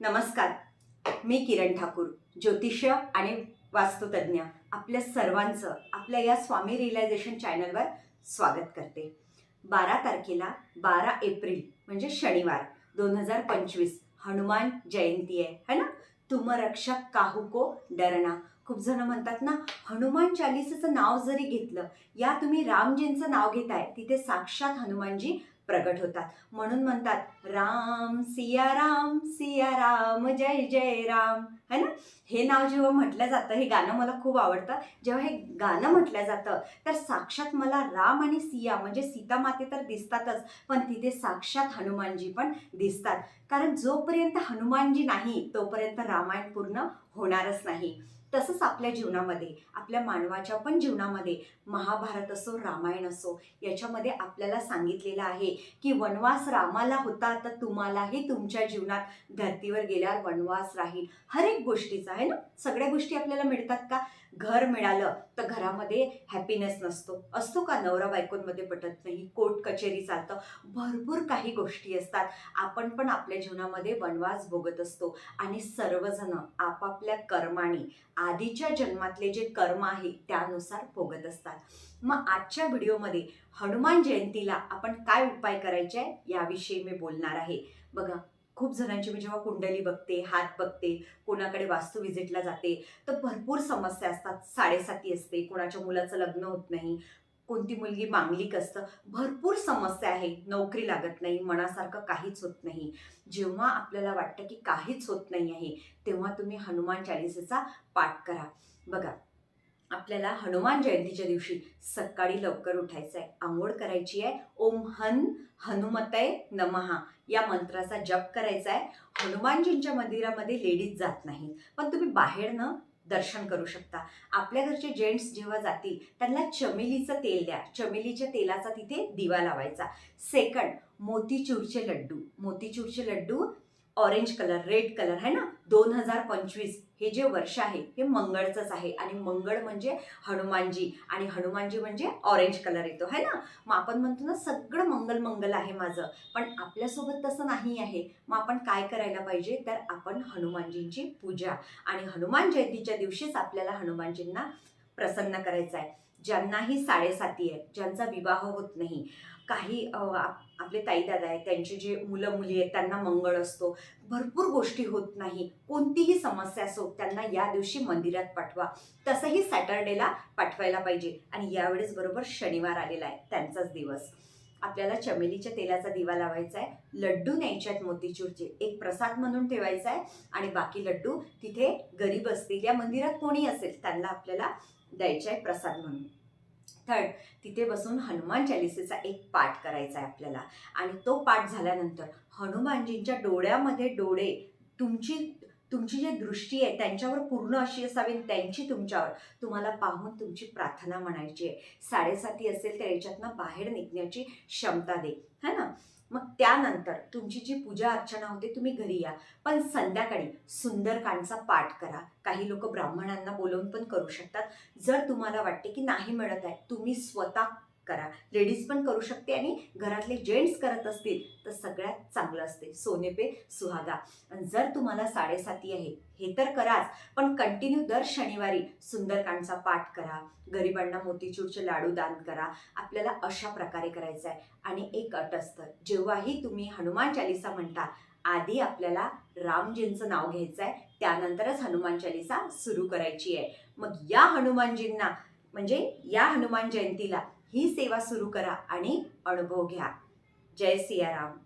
नमस्कार. मी किरण ठाकूर ज्योतिष्य आणि वास्तुतज्ञ. आपल्या सर्वांचं आपल्या या स्वामी रिलायझेशन चॅनलवर स्वागत करते. बारा तारखेला बारा एप्रिल म्हणजे शनिवार दोन हजार पंचवीस हनुमान जयंती आहे है ना? तुम रक्षक काहू को डरना. खूप जण म्हणतात ना हनुमान चालिसेचं नाव जरी घेतलं या तुम्ही रामजींचं नाव घेताय तिथे साक्षात हनुमानजी प्रगट होतात. म्हणून म्हणतात राम सिया राम सिया राम जय जय राम. है ना? हे नाव जेव्हा म्हटलं जातं हे गाणं मला खूप आवडतं. जेव्हा हे गाणं म्हटलं जातं तर साक्षात मला राम आणि सिया म्हणजे सीता माते तर दिसतातच पण तिथे साक्षात हनुमानजी पण दिसतात. कारण जोपर्यंत हनुमानजी नाही तोपर्यंत रामायण पूर्ण होणारच नाही. तसंच आपल्या जीवनामध्ये आपल्या मानवाच्या पण जीवनामध्ये महाभारत असो रामायण असो याच्यामध्ये आपल्याला सांगितलेलं आहे की वनवास रामाला होता तर तुम्हालाही तुमच्या जीवनात धर्तीवर गेल्यावर वनवास राहील. हर एक गोष्टीचा आहे ना? सगळ्या गोष्टी आपल्याला मिळतात का? घर मिळालं तर घरामध्ये हॅपीनेस नसतो. असतो का नवरा बायकोंमध्ये पटत नाही? कोर्ट कचेरी चालतं. भरपूर काही गोष्टी असतात. आपण पण आपल्या जीवनामध्ये वनवास भोगत असतो. आणि सर्वजण आपापल्या कर्माने आधीच्या जन्मातले जे कर्म आहे त्यानुसार भोगत असतात. मग आजच्या व्हिडिओमध्ये हनुमान जयंतीला आपण काय उपाय करायचे आहे? याविषयी मी बोलणार आहे. बघा खूप जणांची मी जेव्हा कुंडली बघते हात बघते कोणाकडे वास्तू विजिटला जाते तर भरपूर समस्या असतात. साडेसाती असते कोणाच्या मुलाचं लग्न होत नाही कोणती मुलगी मांगलिक असतं. भरपूर समस्या आहे. नोकरी लागत नाही मनासारखं काहीच होत नाही. जेव्हा आपल्याला वाटतं की काहीच होत नाही आहे तेव्हा तुम्ही हनुमान चालिसेचा पाठ करा. बघा आपल्याला हनुमान जयंतीच्या दिवशी सकाळी लवकर उठायचं आहे आंघोळ करायची आहे. ओम हन हनुमतय नमहा. या मंत्राचा जप करायचा आहे हनुमानजींच्या मंदिरामध्ये लेडीज जात नाहीत. पण तुम्ही बाहेरनं दर्शन करू शकता. आपल्या घरचे जेंट्स जेव्हा जातील त्यांना चमेलीचं तेल द्या. चमेलीच्या तेलाचा तिथे दिवा लावायचा. सेकंड मोतीचूरचे लड्डू. मोतीचूरचे लड्डू ऑरेंज कलर रेड कलर है ना? दोन हजार पंचवीस हे जे वर्ष आहे हे मंगळचंच आहे. आणि मंगळ म्हणजे हनुमानजी. आणि हनुमानजी म्हणजे ऑरेंज कलर येतो है ना? मग आपण म्हणतो ना सगळं मंगल मंगल आहे माझं. पण आपल्यासोबत तसं नाही आहे. मग आपण काय करायला पाहिजे? तर आपण हनुमानजींची पूजा. आणि हनुमान जयंतीच्या दिवशीच आपल्याला हनुमानजींना प्रसन्न करायचं आहे ज्यांनाही साडेसाती आहे ज्यांचा विवाह होत नाही काही आपले ताईदादा आहेत त्यांचे जे मुलं मुली आहेत त्यांना मंगळ असतो भरपूर गोष्टी होत नाही. कोणतीही समस्या असो त्यांना या दिवशी मंदिरात पाठवा. तसंही सॅटर्डेला पाठवायला पाहिजे. आणि यावेळेस बरोबर शनिवार आलेला आहे त्यांचाच दिवस. आपल्याला चमेलीच्या तेलाचा दिवा लावायचा आहे लड्डू न्यायचे आहेत मोतीचूरचे एक प्रसाद म्हणून ठेवायचा आहे आणि बाकी लड्डू तिथे गरीब असतील या मंदिरात कोणी असेल त्यांना आपल्याला द्यायचे आहे प्रसाद म्हणून. थर्ड तिथे बसून हनुमान चालिसेचा एक पाठ करायचा आहे आपल्याला आणि तो पाठ झाल्यानंतर हनुमानजींच्या डोळ्यामध्ये डोळे तुमची तुमची जी दृष्टी आहे त्यांच्यावर पूर्ण अशी असावी आणि त्यांची तुमच्यावर. तुम्हाला पाहून तुमची प्रार्थना म्हणायची आहे. साडेसाती असेल तर याच्यातनं बाहेर निघण्याची क्षमता दे. है ना? मग त्यानंतर तुमची जी पूजा अर्चना होते तुम्ही घरी या. पण संध्याकाळी सुंदरकांडचा पाठ करा. काही लोक ब्राह्मणांना बोलवून पण करू शकतात. जर तुम्हाला वाटते की नाही मिळत आहे तुम्ही स्वतः करा. लेडीज पण करू शकते आणि घरातले जेंट्स करत असतील तर सगळ्यात चांगलं असते. सोने पे सुहागा. जर तुम्हाला साडेसाती आहे हे तर कराच पण कंटिन्यू दर शनिवारी सुंदरकांडचा पाठ करा. गरिबांना मोतीचूरचे लाडू दान करा. आपल्याला अशा प्रकारे करायचं आहे आणि एक अट असतं जेव्हाही तुम्ही हनुमान चालिसा म्हणता आधी आपल्याला रामजींचं नाव घ्यायचं आहे त्यानंतरच हनुमान चालिसा सुरू करायची आहे. मग या हनुमानजींना म्हणजे या हनुमान जयंतीला ही सेवा सुरू करा आणि अनुभव घ्या. जय सियाराम.